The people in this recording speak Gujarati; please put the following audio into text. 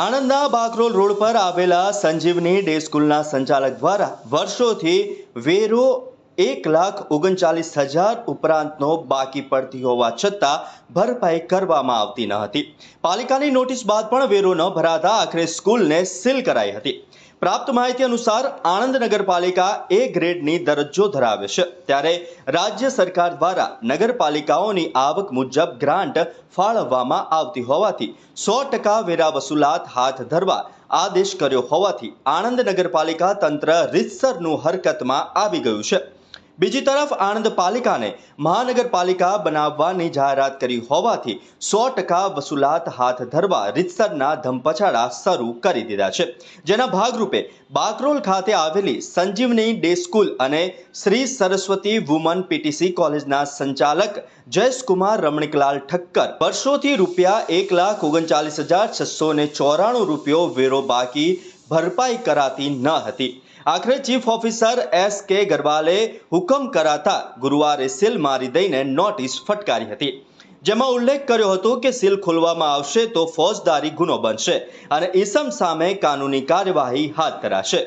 આણંદના બાકરોલ રોડ પર આવેલા સંજીવની ડે સ્કૂલના સંચાલક દ્વારા વર્ષોથી વેરો એક લાખ ઓગણચાલીસ હજાર ઉપરાંતનો બાકી પડતી હોવા છતાં ભરપાઈ કરવામાં આવતી ન હતી. પાલિકાની નોટિસ બાદ પણ વેરો ન ભરાતા આખરે સ્કૂલને સીલ કરાઈ હતી. પ્રાપ્ત માહિતી અનુસાર આણંદ નગરપાલિકા એ ગ્રેડની દરજ્જો ધરાવે છે. ત્યારે રાજ્ય સરકાર દ્વારા નગરપાલિકાઓની આવક મુજબ ગ્રાન્ટ ફાળવવામાં આવતી હોવાથી સો ટકા વેરા વસૂલાત હાથ ધરવા આદેશ કર્યો હોવાથી આણંદ નગરપાલિકા તંત્ર રીતસરનું હરકતમાં આવી ગયું છે. બીજી તરફ આણંદ પાલિકાને મહાનગરપાલિકા બનાવવાની જાહેરાત કરી હોવાથી સો ટકા વસૂલાત હાથ ધરવા રીતસરના ધમપછાડા શરૂ કરી દીધા છે. જેના ભાગરૂપે બાકરોલ ખાતે આવેલી સંજીવની ડે સ્કૂલ અને શ્રી સરસ્વતી વુમન પીટીસી કોલેજના સંચાલક જયેશકુમાર રમણીકલાલ ઠક્કર વર્ષોથી રૂપિયા એક લાખ ઓગણચાલીસ હજાર છસો ચોરાણું રૂપિયો વેરો બાકી ભરપાઈ કરાતી ન હતી. આખરે ચીફ ઓફિસર એસ કે ગરવાલે હુકમ કરાતા ગુરુવારે સીલ મારી દઈને નોટિસ ફટકારી હતી. જેમાં ઉલ્લેખ કર્યો હતો કે સીલ ખોલવામાં આવશે તો ફોજદારી ગુનો બનશે અને ઈસમ સામે કાનૂની કાર્યવાહી હાથ ધરાશે.